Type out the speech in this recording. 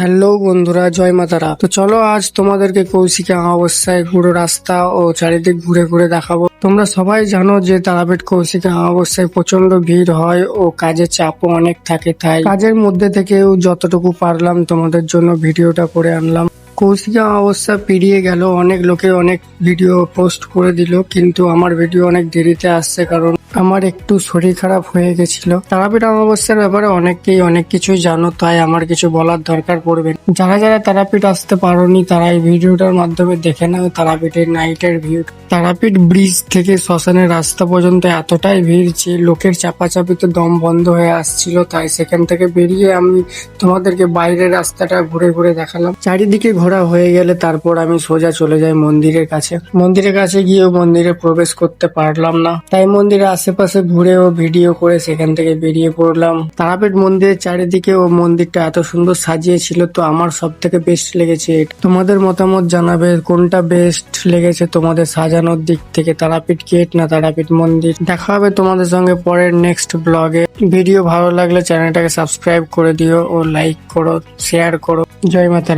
Hello বন্ধুরা, জয় মাতারা। তো চলো আজ তোমাদেরকে কৌশিকে অমাবস্যায় পুরো রাস্তা ও চারিদিক ঘুরে ঘুরে দেখাবো। তোমরা সবাই জানো যে তারাপীঠ কৌশিকে অমাবস্যায় প্রচণ্ড ভিড় হয় ও কাজের চাপও অনেক থাকে তাই কাজের মধ্যে থেকেও যতটুকু পারলাম তোমাদের জন্য ভিডিওটা করে আনলাম। কৌশিকা অমাবস্যা পেরিয়ে গেল, অনেক লোকে অনেক ভিডিও পোস্ট করে দিল, কিন্তু আমার ভিডিও অনেক দেরিতে আসছে কারণ আমার একটু শরীর খারাপ হয়ে গেছিল। তারাপীঠ অমাবস্যার ব্যাপারে অনেকেই অনেক কিছুই জানো, তাই আমার কিছু বলার দরকার পড়বে যারা যারা তারাপীঠ আসতে পারোনি, তারা এই ভিডিওটার মাধ্যমে দেখে নাও তারাপীঠের নাইটের ভিউ। তারাপীঠ ব্রিজ থেকে শ্মশানের রাস্তা পর্যন্ত এতটাই ভিড় যে লোকের চাপাচাপিতে দম বন্ধ হয়ে আসছিল, তাই সেখান থেকে বেরিয়ে আমি তোমাদেরকে বাইরের রাস্তাটা ঘুরে ঘুরে দেখালাম। চারিদিকে ঘোরা হয়ে গেলে তারপর আমি সোজা চলে যাই মন্দিরের কাছে। মন্দিরের কাছে গিয়েও মন্দিরে প্রবেশ করতে পারলাম না। তাই মন্দিরের আশেপাশে ঘুরে ও ভিডিও করে সেখান থেকে বেরিয়ে পড়লাম। তারাপীঠ মন্দিরের চারিদিকে ও মন্দিরটা এত সুন্দর সাজিয়েছিল তো আমার সব থেকে বেস্ট লেগেছে তোমাদের মতামত জানাবে, কোনটা বেস্ট লেগেছে তোমাদের সাজানোর দিক থেকে? তারাপীঠ গেট না তারাপীঠ মন্দির? দেখা হবে তোমাদের সঙ্গে পরের নেক্সট ব্লগে ভিডিও ভালো লাগলে চ্যানেলটাকে সাবস্ক্রাইব করে দিও ও লাইক করো শেয়ার করো। জয় মাতা